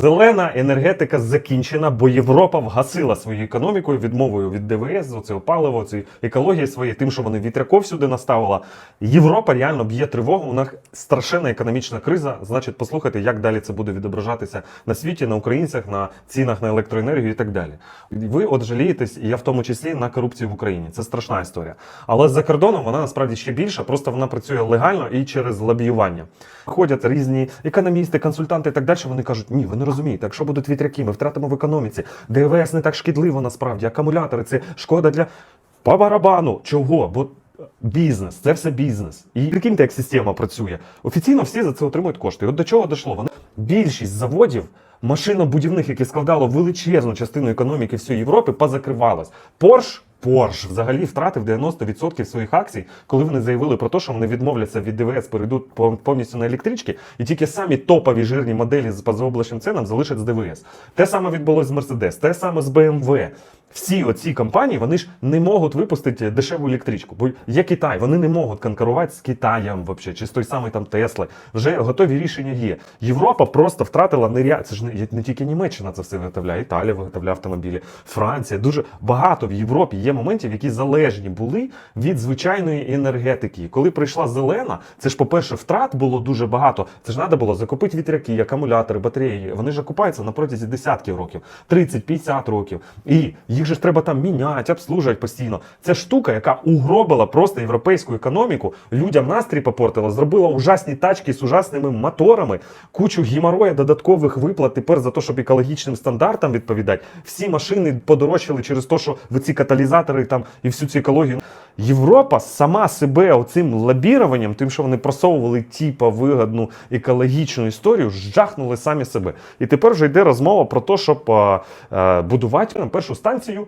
Зелена енергетика закінчена, бо Європа вгасила свою економікою відмовою від ДВС, оцього палива, цієї екології своєї, тим, що вони вітряков сюди наставила. Європа реально б'є тривогу. У них страшенна економічна криза. Значить, послухайте, як далі це буде відображатися на світі, на українцях, на цінах на електроенергію і так далі. Ви от жалієтесь, і я в тому числі на корупцію в Україні. Це страшна історія. Але за кордоном вона насправді ще більша, просто вона працює легально і через лобіювання. Ходять різні економісти, консультанти і так далі. Вони кажуть, ні, ви не розумієте, якщо будуть вітряки, ми втратимо в економіці. ДВС не так шкідливо насправді, акумулятори це шкода для по барабану. Чого? Бо бізнес, це все бізнес. І прикиньте, як система працює. Офіційно всі за це отримують кошти. І от до чого дійшло? Вони більшість заводів. Машинобудівних, яке складало величезну частину економіки всієї Європи, позакривалась. Порш Порш взагалі втратив 90% своїх акцій, коли вони заявили про те, що вони відмовляться від ДВС, перейдуть пов- повністю на електрички, і тільки самі топові жирні моделі з позаоблачним ценам залишать з ДВС. Те саме відбулося з Мерседес, те саме з BMW. Всі оці компанії вони ж не можуть випустити дешеву електричку, бо є Китай, вони не можуть конкурувати з Китаєм вообще, чи з той самий там Тесли. Вже готові рішення є. Європа просто втратила неря... Це ж не, не тільки Німеччина це все виготовляє, Італія виготовляє автомобілі, Франція. Дуже багато в Європі є моментів, які залежні були від звичайної енергетики. Коли прийшла зелена, це ж, по-перше, втрат було дуже багато. Це ж треба було закупити вітряки, акумулятори, батареї. Вони ж окупаються на протязі десятків років, 30-50 років. І їх же ж треба там міняти, обслужувати постійно. Це штука, яка угробила просто європейську економіку, людям настрій попортила, зробила ужасні тачки з ужасними моторами, кучу гімароя додаткових виплат тепер за те, щоб екологічним стандартам відповідати. Всі машини подорожчали через те, що ви ці каталізатори там і всю цю екологію. Європа сама себе оцим лабіруванням, тим, що вони просовували типа вигадну екологічну історію, жахнули самі себе. І тепер вже йде розмова про те, щоб е, е, будувати першу станцію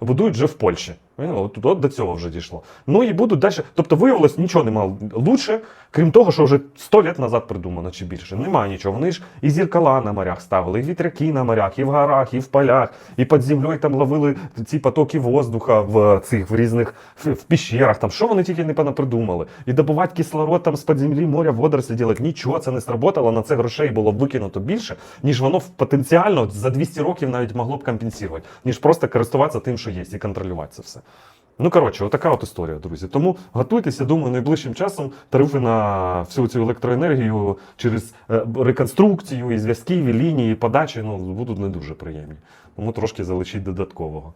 будують вже в Польщі. Е, От, до цього вже дійшло. Ну і будуть далі. Тобто виявилось, нічого немає лучше, крім того, що вже 100 років назад придумано чи більше. Немає нічого. Вони ж і зеркала на морях ставили, і вітряки на морях, і в горах, і в полях, і під землею там ловили ці потоки воздуха в цих в різних в, піщерах. Там що вони тільки не понапридумали. І добувати кислород там з-під землі, моря, водорослі ділять. Нічого це не сработало. На це грошей було викинуто більше, ніж воно потенціально за 200 років навіть могло б компенсувати, ніж просто користуватися тим, що є, і контролювати це все. Ну, коротше, отака от історія, друзі. Тому готуйтеся, думаю, найближчим часом тарифи на всю цю електроенергію через е, реконструкцію, і зв'язків, лінії, подачі ну, будуть не дуже приємні. Тому трошки залишіть додаткового.